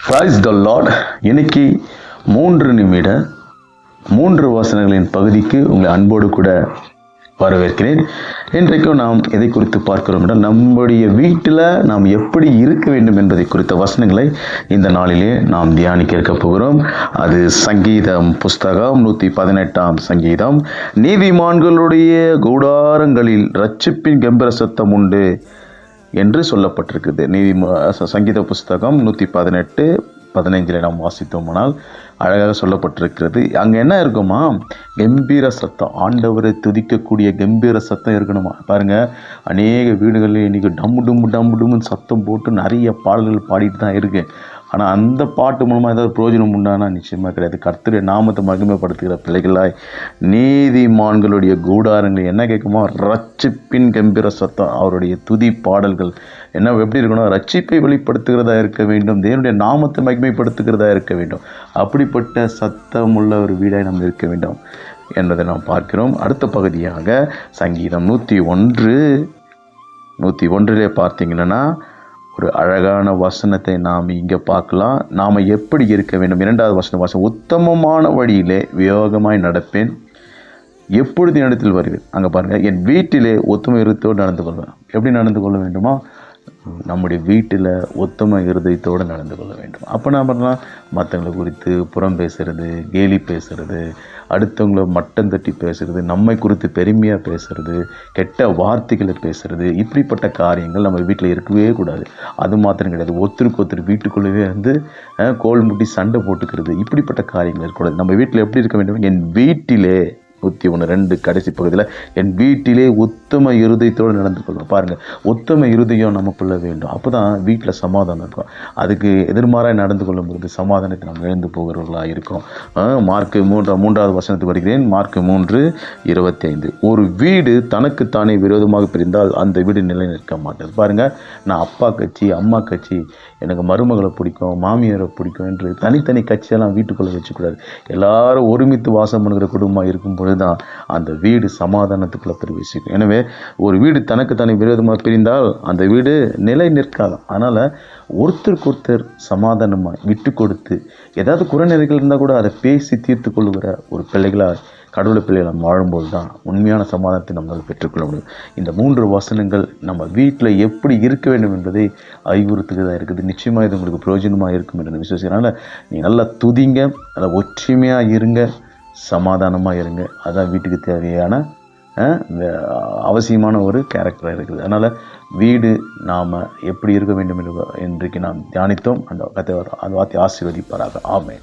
Fries த Lord இன்னைக்கு மூன்று நிமிட மூன்று வசனங்களின் பகுதிக்கு உங்களை அன்போடு கூட வரவேற்கிறேன். இன்றைக்கும் நாம் எதை குறித்து பார்க்கிறோம் என்றால் நம்முடைய வீட்டில் நாம் எப்படி இருக்க வேண்டும் என்பதை குறித்த வசனங்களை இந்த நாளிலே நாம் தியானிக்க இருக்க போகிறோம். அது சங்கீதம் புஸ்தகம் நூற்றி பதினெட்டாம் சங்கீதம். நீதிமான்களுடைய கூடாரங்களில் ரட்சிப்பின் கம்பீர சத்தம் உண்டு. என்று சொல்லப்பட்டிருக்குது. நீதி சங்கீத புஸ்தகம் நூற்றி பதினெட்டு பதினைஞ்சில் நாம் வாசித்தோமானால் அழகாக சொல்லப்பட்டிருக்கிறது. அங்கே என்ன இருக்குமா? கம்பீர சத்தம். ஆண்டவரை துதிக்கக்கூடிய கம்பீர சத்தம் இருக்கணுமா? பாருங்கள் அநேக வீடுகளில் இன்றைக்கி டம்மு டும்மு டம்மு டும்முன்னு சத்தம் போட்டு நிறைய பாடல்கள் பாடிட்டு தான் இருக்குது ஆனால் அந்த பாட்டு மூலமாக ஏதாவது பிரயோஜனம் உண்டானா? நிச்சயமாக கிடையாது. கர்த்தருடைய நாமத்தை மகிமைப்படுத்துகிற பிள்ளைகளாய் நீதிமான்களுடைய கூடாரங்கள் என்ன கேட்குமோ ரட்சிப்பின் கம்பீர சத்தம் அவருடைய துதி பாடல்கள். என்ன எப்படி இருக்கணும்? ரட்சிப்பை வெளிப்படுத்துகிறதா இருக்க வேண்டும். தேவனுடைய நாமத்தை மகிமைப்படுத்துகிறதா இருக்க வேண்டும். அப்படிப்பட்ட சத்தம் உள்ள ஒரு வீடாய் நாம் இருக்க வேண்டும் என்பதை நாம் பார்க்கிறோம். அடுத்த பகுதியாக சங்கீதம் நூற்றி ஒன்று. நூற்றி ஒன்றிலே பார்த்தீங்கன்னா ஒரு அழகான வசனத்தை நாம் இங்கே பார்க்கலாம். நாம் எப்படி இருக்க வேண்டும்? இரண்டாவது வசனம் வசனம் உத்தமமான வழியிலே வியோகமாய் நடப்பேன். எப்பொழுது இடத்தில் வருவேன்? அங்கே பாருங்கள் என் வீட்டிலே ஒத்துமை இருத்தோடு நடந்து கொள்வேன். எப்படி நடந்து கொள்ள வேண்டுமா? நம்முடைய வீட்டில் ஒத்துமை இருதயத்தோடு நடந்து கொள்ள வேண்டும். அப்போ நான் பண்ணலாம் மற்றவங்களை குறித்து புறம் பேசுகிறது கேலி பேசுகிறது அடுத்தவங்கள மட்டம் தட்டி பேசுகிறது நம்மை குறித்து பெருமையாக பேசுகிறது கெட்ட வார்த்தைகளை பேசுகிறது இப்படிப்பட்ட காரியங்கள் நம்ம வீட்டில் இருக்கவே கூடாது. அது மாத்திரம் கிடையாது. ஒருத்தருக்கு ஒருத்தர் வீட்டுக்குள்ளேயே வந்து கோல் முட்டி சண்டை போட்டுக்கிறது இப்படிப்பட்ட காரியங்கள் இருக்கக்கூடாது. நம்ம வீட்டில் எப்படி இருக்க வேண்டும்? என் வீட்டிலே நூற்றி ஒன்று ரெண்டு கடைசி பகுதியில் என் வீட்டிலே உத்தம இருதயத்தோடு நடந்து கொள்ளும் பாருங்கள் உத்தம இருதயம் நமக்குள்ள வேண்டும். அப்போ தான் வீட்டில் சமாதானம் இருக்கும். அதுக்கு எதிர்மாறாக நடந்து கொள்ளும் பொழுது சமாதானத்தை நாம் இழந்து போகிறவர்களாக இருக்கோம். மார்க்கு மூன்றா மூன்றாவது வசனத்தை வருகிறேன் மார்க்கு மூன்று இருபத்தைந்து. ஒரு வீடு தனக்குத்தானே விரோதமாக பிரிந்தால் அந்த வீடு நிலை நிற்க மாட்டது. பாருங்கள் நான் அப்பா கட்சி அம்மா கட்சி எனக்கு மருமகளை பிடிக்கும் மாமியாரை பிடிக்கும் என்று தனித்தனி கட்சியெல்லாம் வீட்டுக்குள்ளே வச்சுக்கூடாது. எல்லாரும் ஒருமித்து வாசம் பண்ணுகிற குடும்பமாக இருக்கும் பொழுது தான் அந்த வீடு சமாதானத்துக்குள்ளே பிரவேசிக்கும். எனவே ஒரு வீடு தனக்கு தனி விரோதமாக பிரிந்தால் அந்த வீடு நிலை நிற்காது. அதனால் ஒருத்தருக்கு ஒருத்தர் சமாதானமாக விட்டு கொடுத்து ஏதாவது குறைநிலைகள் இருந்தால் கூட அதை பேசி தீர்த்து கொள்ளுகிற ஒரு பிள்ளைகளாக கடவுளை பிள்ளைகளை வாழும்போது தான் உண்மையான சமாதானத்தை நம்மளால் பெற்றுக்கொள்ள முடியும். இந்த மூன்று வசனங்கள் நம்ம வீட்டில் எப்படி இருக்க வேண்டும் என்பதை அறிவுறுத்துகிறதா இருக்குது. நிச்சயமாக இது உங்களுக்கு பிரயோஜனமாக இருக்கும் என்று விசுவாசிக்கிறனால நீங்கள் நல்லா துதிங்க நல்லா ஒற்றுமையாக இருங்க. சமாதானமாக இருங்க. அதான் வீட்டுக்கு தேவையான அவசியமான ஒரு கேரக்டராக இருக்குது. அதனால் வீடு நாம் எப்படி இருக்க வேண்டும் என்று இன்றைக்கு நாம் தியானித்தோம். அந்த கத்தை அது வாத்தி ஆசீர்வதிப்பாராக. ஆமேன்.